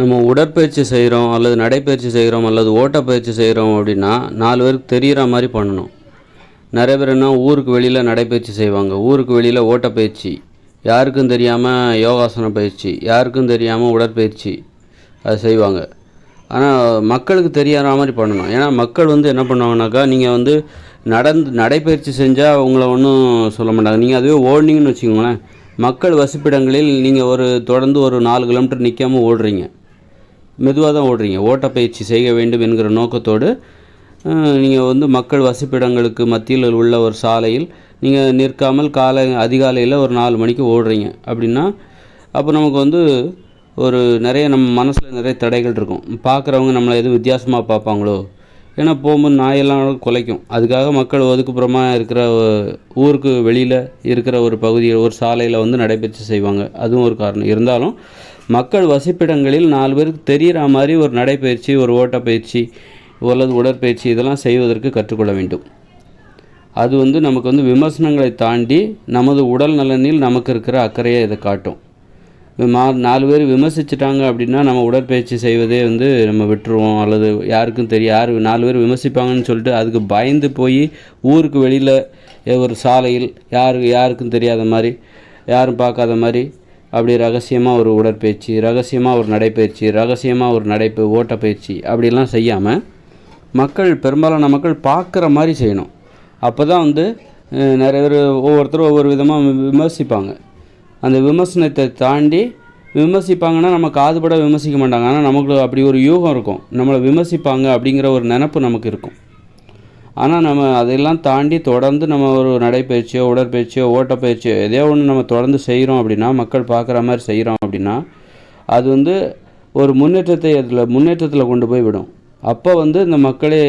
நம்ம உடற்பயிற்சி செய்கிறோம் அல்லது நடைப்பயிற்சி செய்கிறோம் அல்லது ஓட்டப்பயிற்சி செய்கிறோம் அப்படின்னா நாலு பேருக்கு தெரிகிற மாதிரி பண்ணணும். நிறைய பேர் என்ன ஊருக்கு வெளியில் நடைப்பயிற்சி செய்வாங்க. ஊருக்கு வெளியில் ஓட்டப்பயிற்சி. யாருக்கும் தெரியாமல் யோகாசன பயிற்சி யாருக்கும் தெரியாமல் உடற்பயிற்சி அது செய்வாங்க. ஆனால் மக்களுக்கு தெரியாத மாதிரி பண்ணணும். ஏன்னா மக்கள் வந்து என்ன பண்ணுவாங்கனாக்கா நீங்கள் வந்து நடந்து நடைப்பயிற்சி செஞ்சால் உங்களை ஒன்றும் சொல்ல மாட்டாங்க. நீங்கள் அதுவே ஓடினீங்கன்னு வச்சுக்கோங்களேன். மக்கள் வசிப்பிடங்களில் நீங்கள் ஒரு தொடர்ந்து ஒரு நாலு கிலோமீட்டர் நிற்காமல் ஓடுறீங்க. மெதுவாக தான் ஓடுறீங்க. ஓட்டப்பயிற்சி செய்ய வேண்டும் என்கிற நோக்கத்தோடு நீங்கள் வந்து மக்கள் வசிப்பிடங்களுக்கு மத்தியில் உள்ள ஒரு சாலையில் நீங்கள் நிற்காமல் காலை அதிகாலையில் ஒரு நாலு மணிக்கு ஓடுறீங்க அப்படின்னா அப்போ நமக்கு வந்து ஒரு நிறைய நம்ம மனசில் நிறைய தடைகள் இருக்கும். பார்க்குறவங்க நம்மளை எதுவும் வித்தியாசமாக பார்ப்பாங்களோ? ஏன்னா போகும்போது நாயெல்லாம் குலைக்கும். அதுக்காக மக்கள் ஒதுக்குப்புறமாக இருக்கிற ஊருக்கு வெளியில் இருக்கிற ஒரு பகுதியில் ஒரு சாலையில் வந்து நடைபயிற்சி செய்வாங்க. அதுவும் ஒரு காரணம். இருந்தாலும் மக்கள் வசிப்பிடங்களில் நாலு பேருக்கு தெரிகிற மாதிரி ஒரு நடைப்பயிற்சி ஒரு ஓட்டப்பயிற்சி அல்லது உடற்பயிற்சி இதெல்லாம் செய்வதற்கு கற்றுக்கொள்ள வேண்டும். அது வந்து நமக்கு வந்து விமர்சனங்களை தாண்டி நமது உடல் நலனில் நமக்கு இருக்கிற அக்கறையை இதை காட்டும். மா நாலு பேர் விமர்சிச்சிட்டாங்க அப்படின்னா நம்ம உடற்பயிற்சி செய்வதே வந்து நம்ம விட்டுருவோம் அல்லது யாருக்கும் தெரியும் யார் நாலு பேர் விமர்சிப்பாங்கன்னு சொல்லிட்டு அதுக்கு பயந்து போய் ஊருக்கு வெளியில் ஒரு சாலையில் யாரு யாருக்கும் தெரியாத மாதிரி யாரும் பார்க்காத மாதிரி அப்படி ரகசியமாக ஒரு உடற்பயிற்சி ரகசியமாக ஒரு நடைப்பயிற்சி ரகசியமாக ஒரு நடைப்பு ஓட்டப்பயிற்சி அப்படிலாம் செய்யாமல் மக்கள் பெரும்பாலான மக்கள் பார்க்குற மாதிரி செய்யணும். அப்போ தான் வந்து நிறைய பேர் ஒவ்வொருத்தரும் ஒவ்வொரு விதமாக விமர்சிப்பாங்க. அந்த விமர்சனத்தை தாண்டி விமர்சிப்பாங்கன்னா நம்ம காதுபட விமர்சிக்க மாட்டாங்க. ஆனால் நமக்கு அப்படி ஒரு யூகம் இருக்கும். நம்மளை விமர்சிப்பாங்க அப்படிங்கிற ஒரு நினப்பு நமக்கு இருக்கும். ஆனால் நம்ம அதையெல்லாம் தாண்டி தொடர்ந்து நம்ம ஒரு நடைப்பயிற்சியோ உடற்பயிற்சியோ ஓட்டப்பயிற்சியோ எதையோ ஒன்று நம்ம தொடர்ந்து செய்கிறோம் அப்படின்னா மக்கள் பார்க்குற மாதிரி செய்கிறோம் அப்படின்னா அது வந்து ஒரு முன்னேற்றத்தை அதில் முன்னேற்றத்தில் கொண்டு போய் விடும். அப்போ வந்து இந்த மக்களே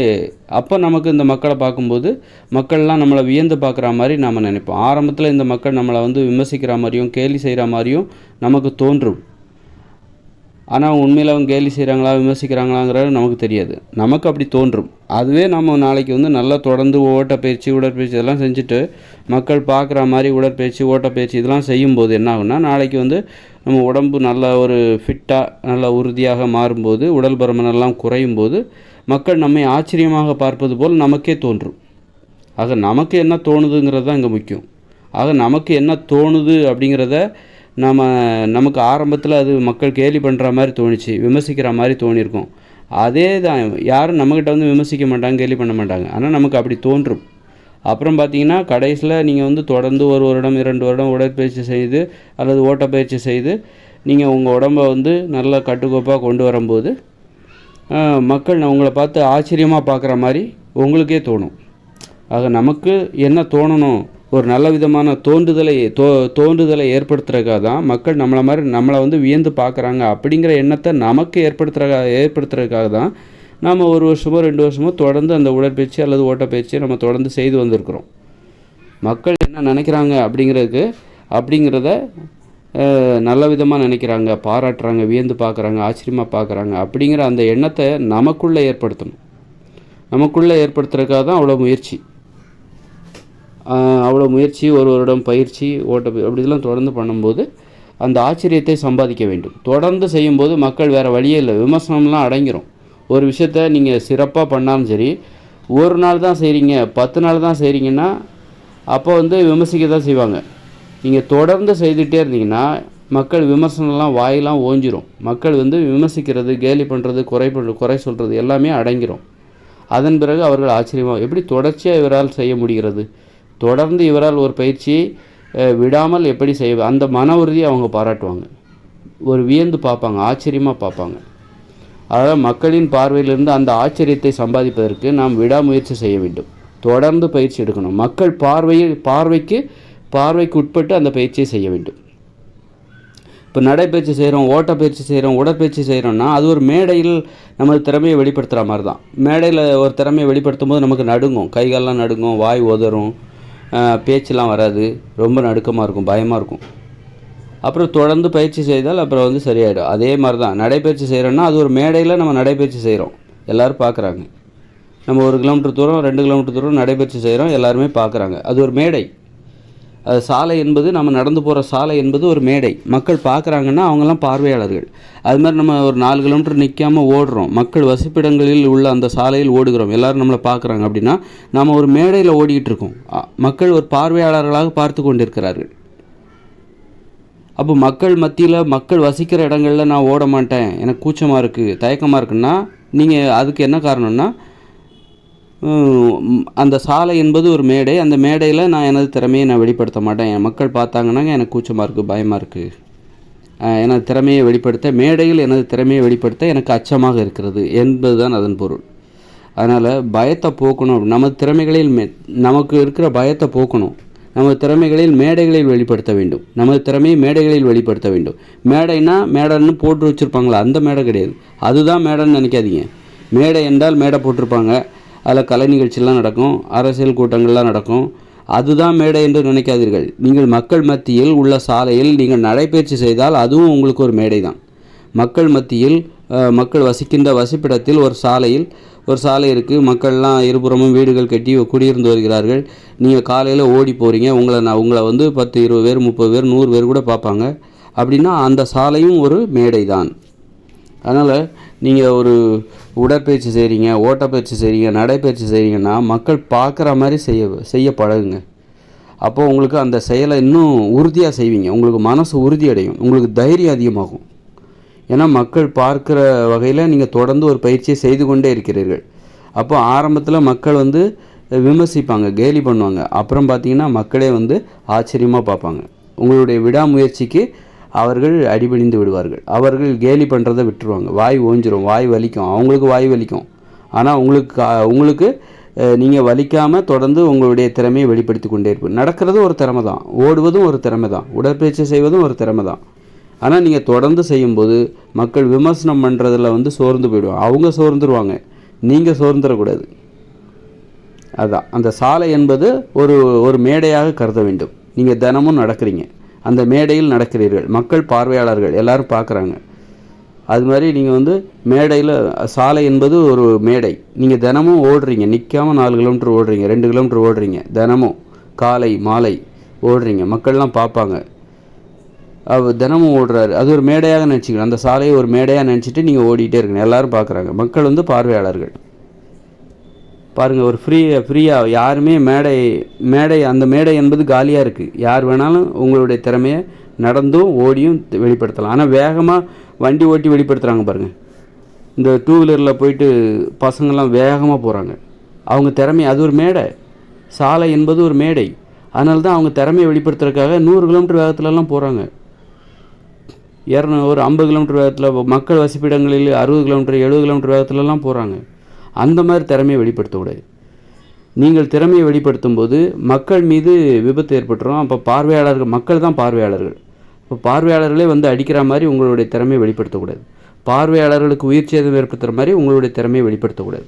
அப்போ நமக்கு இந்த மக்களை பார்க்கும்போது மக்கள்லாம் நம்மளை வியந்து பார்க்குற மாதிரி நாம் நினைப்போம். ஆரம்பத்தில் இந்த மக்கள் நம்மளை வந்து விமர்சிக்கிற மாதிரியும் கேலி செய்கிற மாதிரியும் நமக்கு தோன்றும். ஆனால் உண்மையில் அவங்க கேலி செய்கிறாங்களா விமர்சிக்கிறாங்களாங்கிறது நமக்கு தெரியாது. நமக்கு அப்படி தோன்றும். அதுவே நம்ம நாளைக்கு வந்து நல்லா தொடர்ந்து ஓட்டப்பயிற்சி உடற்பயிற்சி இதெல்லாம் செஞ்சுட்டு மக்கள் பார்க்குற மாதிரி உடற்பயிற்சி ஓட்டப்பயிற்சி இதெல்லாம் செய்யும்போது என்ன ஆகும்னா நாளைக்கு வந்து நம்ம உடம்பு நல்ல ஒரு ஃபிட்டாக நல்ல உறுதியாக மாறும்போது உடல் பருமனெல்லாம் குறையும் போது மக்கள் நம்மை ஆச்சரியமாக பார்ப்பது போல் நமக்கே தோன்றும். ஆக நமக்கு என்ன தோணுதுங்கிறது தான் இங்கே முக்கியம். ஆக நமக்கு என்ன தோணுது அப்படிங்கிறத நம்ம நமக்கு ஆரம்பத்தில் அது மக்கள் கேலி பண்ணுற மாதிரி தோணுச்சு விமர்சிக்கிற மாதிரி தோணியிருக்கும் அதே தான் யாரும் நம்மக்கிட்ட வந்து விமர்சிக்க மாட்டாங்க கேலி பண்ண மாட்டாங்க. ஆனால் நமக்கு அப்படி தோன்றும். அப்புறம் பார்த்தீங்கன்னா கடைசியில் நீங்கள் வந்து தொடர்ந்து ஒரு வருடம் இரண்டு வருடம் உடற்பயிற்சி செய்து அல்லது ஓட்டப்பயிற்சி செய்து நீங்கள் உங்கள் உடம்பை வந்து நல்லா கட்டுக்கோப்பாக கொண்டு வரும்போது மக்கள் உங்களை பார்த்து ஆச்சரியமாக பார்க்குற மாதிரி உங்களுக்கே தோணும். ஆக நமக்கு என்ன தோணணும் ஒரு நல்ல விதமான தோன்றுதலை தோ தோன்றுதலை ஏற்படுத்துறக்காக தான் மக்கள் நம்மளை மாதிரி நம்மளை வந்து வியந்து பார்க்குறாங்க. அப்படிங்கிற எண்ணத்தை நமக்கு ஏற்படுத்துறக்கா ஏற்படுத்துறதுக்காக தான் நாம் ஒரு வருஷமோ ரெண்டு வருஷமோ தொடர்ந்து அந்த உடற்பயிற்சி அல்லது ஓட்டப்பயிற்சியை நம்ம தொடர்ந்து செய்து வந்திருக்கிறோம். மக்கள் என்ன நினைக்கிறாங்க அப்படிங்கிறதுக்கு அப்படிங்கிறத நல்ல விதமாக நினைக்கிறாங்க பாராட்டுறாங்க வியந்து பார்க்குறாங்க ஆச்சரியமாக பார்க்குறாங்க. அப்படிங்கிற அந்த எண்ணத்தை நமக்குள்ளே ஏற்படுத்தணும். நமக்குள்ளே ஏற்படுத்துறதுக்காக தான் அவ்வளோ முயற்சி. அவ்வளோ முயற்சி ஒரு வருடம் பயிற்சி ஓட்ட அப்படிலாம் அப்படி இதெல்லாம் தொடர்ந்து பண்ணும்போது அந்த ஆச்சரியத்தை சம்பாதிக்க வேண்டும். தொடர்ந்து செய்யும்போது மக்கள் வேறு வழியே இல்லை. விமர்சனம்லாம் அடங்கிரும். ஒரு விஷயத்த நீங்கள் சிறப்பாக பண்ணாலும் சரி ஒரு நாள் தான் செய்கிறீங்க பத்து நாள் தான் செய்கிறீங்கன்னா அப்போ வந்து விமர்சிக்க தான் செய்வாங்க. நீங்கள் தொடர்ந்து செய்துகிட்டே இருந்தீங்கன்னா மக்கள் விமர்சனம்லாம் வாயெல்லாம் ஓஞ்சிரும். மக்கள் வந்து விமர்சிக்கிறது கேலி பண்ணுறது குறை பண்ணுறது குறை சொல்கிறது எல்லாமே அடங்கிரும். அதன் பிறகு அவர்கள் ஆச்சரியமாக எப்படி தொடர்ச்சியாக இவரால் செய்ய முடிகிறது? தொடர்ந்து இவரால் ஒரு பயிற்சியை விடாமல் எப்படி செய்ய அந்த மன உறுதியை அவங்க பாராட்டுவாங்க. ஒரு வியந்து பார்ப்பாங்க ஆச்சரியமாக பார்ப்பாங்க. அதாவது மக்களின் பார்வையிலிருந்து அந்த ஆச்சரியத்தை சம்பாதிப்பதற்கு நாம் விடாமுயற்சி செய்ய வேண்டும். தொடர்ந்து பயிற்சி எடுக்கணும். மக்கள் பார்வையில் பார்வைக்கு பார்வைக்கு உட்பட்டு அந்த பயிற்சியை செய்ய வேண்டும். இப்போ நடைப்பயிற்சி செய்கிறோம் ஓட்டப்பயிற்சி செய்கிறோம் உடற்பயிற்சி செய்கிறோம்னா அது ஒரு மேடையில் நமது திறமையை வெளிப்படுத்துகிற மாதிரி தான். மேடையில் ஒரு திறமையை வெளிப்படுத்தும் போது நமக்கு நடுங்கும். கைகாலெலாம் நடுங்கும் வாய் உதறும். பேச்செலாம் பேச்செல்லாம் வராது. ரொம்ப நடுக்கமாக இருக்கும் பயமாக இருக்கும். அப்புறம் தொடர்ந்து பயிற்சி செய்தால் அப்புறம் வந்து சரியாயிடும். அதே மாதிரி தான் நடைப்பயிற்சி செய்கிறோன்னா அது ஒரு மேடையில் நம்ம நடைப்பயிற்சி செய்கிறோம் எல்லோரும் பார்க்குறாங்க நம்ம ஒரு கிலோமீட்டர் தூரம் ரெண்டு கிலோமீட்டர் தூரம் நடைப்பயிற்சி செய்கிறோம் எல்லாருமே பார்க்குறாங்க அது ஒரு மேடை. சாலை என்பது நம்ம நடந்து போகிற சாலை என்பது ஒரு மேடை. மக்கள் பார்க்குறாங்கன்னா அவங்கெல்லாம் பார்வையாளர்கள். அது மாதிரி நம்ம ஒரு நாலு கிலோமீட்டர் நிற்காம ஓடுறோம். மக்கள் வசிப்பிடங்களில் உள்ள அந்த சாலையில் ஓடுகிறோம். எல்லோரும் நம்மளை பார்க்குறாங்க. அப்படின்னா நம்ம ஒரு மேடையில் ஓடிக்கிட்டு இருக்கோம். மக்கள் ஒரு பார்வையாளர்களாக பார்த்து கொண்டிருக்கிறார்கள். அப்போ மக்கள் மத்தியில் மக்கள் வசிக்கிற இடங்களில் நான் ஓட மாட்டேன். எனக்கு கூச்சமாக இருக்குது தயக்கமாக இருக்குன்னா நீங்கள் அதுக்கு என்ன காரணம்னா அந்த சாலை என்பது ஒரு மேடை. அந்த மேடையில் நான் எனது திறமையை நான் வெளிப்படுத்த மாட்டேன். என் மக்கள் பார்த்தாங்கன்னாங்க எனக்கு கூச்சமாக இருக்குது பயமாக இருக்குது எனது திறமையை வெளிப்படுத்த மேடையில் எனது திறமையை வெளிப்படுத்த எனக்கு அச்சமாக இருக்கிறது என்பது தான் அதன் பொருள். அதனால் பயத்தை போக்கணும். நமது திறமைகளில் மே நமக்கு இருக்கிற பயத்தை போக்கணும். நமது திறமைகளில் மேடைகளில் வெளிப்படுத்த வேண்டும். நமது திறமையை மேடைகளில் வெளிப்படுத்த வேண்டும். மேடைனா மேடைன்னு போட்டு வச்சுருப்பாங்களா? அந்த மேடை கிடையாது. அதுதான் மேடைன்னு நினைக்காதீங்க. மேடை என்றால் மேடை போட்டிருப்பாங்க. அதில் கலை நிகழ்ச்சியெல்லாம் நடக்கும் அரசியல் கூட்டங்கள்லாம் நடக்கும். அதுதான் மேடை என்று நினைக்காதீர்கள். நீங்கள் மக்கள் மத்தியில் உள்ள சாலையில் நீங்கள் நடைபயிற்சி செய்தால் அதுவும் உங்களுக்கு ஒரு மேடை தான் மக்கள் மத்தியில் மக்கள் வசிக்கின்ற வசிப்பிடத்தில் ஒரு சாலையில் ஒரு சாலை இருக்குது மக்கள்லாம் இருபுறமும் வீடுகள் கட்டி குடியிருந்து வருகிறார்கள். நீங்கள் காலையில் ஓடி போகிறீங்க உங்களை நான் உங்களை வந்து பத்து இருபது பேர் முப்பது பேர் நூறு பேர் கூட பார்ப்பாங்க. அப்படின்னா அந்த சாலையும் ஒரு மேடை தான் அதனால் நீங்கள் ஒரு உடற்பயிற்சி செய்கிறீங்க ஓட்டப்பயிற்சி செய்கிறீங்க நடைப்பயிற்சி செய்கிறீங்கன்னா மக்கள் பார்க்குற மாதிரி செய்ய செய்ய பழகுங்க. அப்போது உங்களுக்கு அந்த செயலை இன்னும் உறுதியாக செய்வீங்க. உங்களுக்கு மனசு உறுதி அடையும். உங்களுக்கு தைரியம் அதிகமாகும். ஏன்னா மக்கள் பார்க்குற வகையில் நீங்கள் தொடர்ந்து ஒரு பயிற்சியை செய்து கொண்டே இருக்கிறீர்கள். அப்போ ஆரம்பத்தில் மக்கள் வந்து விமர்சிப்பாங்க கேலி பண்ணுவாங்க. அப்புறம் பார்த்தீங்கன்னா மக்களே வந்து ஆச்சரியமாக பார்ப்பாங்க. உங்களுடைய விடாமுயற்சிக்கு அவர்கள் அடிபணிந்து விடுவார்கள். அவர்கள் கேலி பண்ணுறதை விட்டுருவாங்க. வாய் ஓஞ்சிரும். வாய் வலிக்கும். அவங்களுக்கு வாய் வலிக்கும். ஆனால் உங்களுக்கு உங்களுக்கு நீங்கள் வலிக்காமல் தொடர்ந்து உங்களுடைய திறமையை வெளிப்படுத்தி கொண்டே இருப்பீங்க நடக்கிறதும் ஒரு திறமை தான். ஓடுவதும் ஒரு திறமை தான். உடற்பயிற்சி செய்வதும் ஒரு திறமை தான். ஆனால் நீங்கள் தொடர்ந்து செய்யும்போது மக்கள் விமர்சனம் பண்ணுறதுல வந்து சோர்ந்து போயிடுவாங்க. அவங்க சோர்ந்துருவாங்க. நீங்கள் சோர்ந்துடக்கூடாது அதான். அந்த சாலை என்பது ஒரு ஒரு மேடையாக கருத வேண்டும். நீங்கள் தினமும் நடக்கிறீங்க. அந்த மேடையில் நடக்கிறீர்கள். மக்கள் பார்வையாளர்கள் எல்லாரும் பார்க்குறாங்க. அது மாதிரி நீங்கள் வந்து மேடையில் சாலை என்பது ஒரு மேடை. நீங்கள் தினமும் ஓடுறீங்க. நிற்காம நாலு கிலோமீட்டர் ஓடுறீங்க. ரெண்டு கிலோமீட்டர் ஓடுறீங்க. தினமும் காலை மாலை ஓடுறீங்க. மக்கள்லாம் பார்ப்பாங்க. அவர் தினமும் ஓடுறாரு. அது ஒரு மேடையாக நினச்சிக்கணும். அந்த சாலையை ஒரு மேடையாக நினச்சிட்டு நீங்கள் ஓடிட்டே இருக்கணும். எல்லோரும் பார்க்குறாங்க. மக்கள் வந்து பார்வையாளர்கள். பாருங்கள் ஒரு ஃப்ரீ ஃப்ரீயாக யாருமே மேடை மேடை அந்த மேடை என்பது காலியாக இருக்குது யார் வேணாலும் உங்களுடைய திறமையை நடந்தும் ஓடியும் வெளிப்படுத்தலாம். ஆனால் வேகமாக வண்டி ஓட்டி வெளிப்படுத்துகிறாங்க பாருங்கள் இந்த டூ வீலரில் போயிட்டு பசங்கள்லாம் வேகமாக போகிறாங்க அவங்க திறமை அது ஒரு மேடை. சாலை என்பது ஒரு மேடை. அதனால தான் அவங்க திறமையை வெளிப்படுத்துறதுக்காக நூறு கிலோமீட்டர் வேகத்துலலாம் போகிறாங்க இரநூறு ஒரு ஐம்பது கிலோமீட்டர் வேகத்தில் மக்கள் வசிப்பிடங்களில் அறுபது கிலோமீட்டர் எழுபது கிலோமீட்டர் வேகத்துலலாம் போகிறாங்க அந்த மாதிரி திறமையை வெளிப்படுத்தக்கூடாது நீங்கள் திறமையை வெளிப்படுத்தும் போது மக்கள் மீது விபத்து ஏற்பட்டுரும். அப்போ பார்வையாளர்கள் மக்கள் தான் பார்வையாளர்கள். இப்போ பார்வையாளர்களே வந்து அடிக்கிற மாதிரி உங்களுடைய திறமையை வெளிப்படுத்தக்கூடாது பார்வையாளர்களுக்கு உயிர் சேதம் ஏற்படுத்துகிற மாதிரி உங்களுடைய திறமையை வெளிப்படுத்தக்கூடாது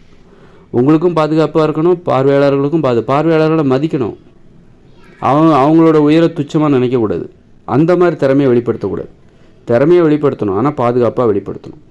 உங்களுக்கும் பாதுகாப்பாக இருக்கணும் பார்வையாளர்களுக்கும் பாது பார்வையாளர்களை மதிக்கணும். அவங்க அவங்களோட உயரை துச்சமாக நினைக்கக்கூடாது அந்த மாதிரி திறமையை வெளிப்படுத்தக்கூடாது திறமையை வெளிப்படுத்தணும் ஆனால் பாதுகாப்பாக வெளிப்படுத்தணும்.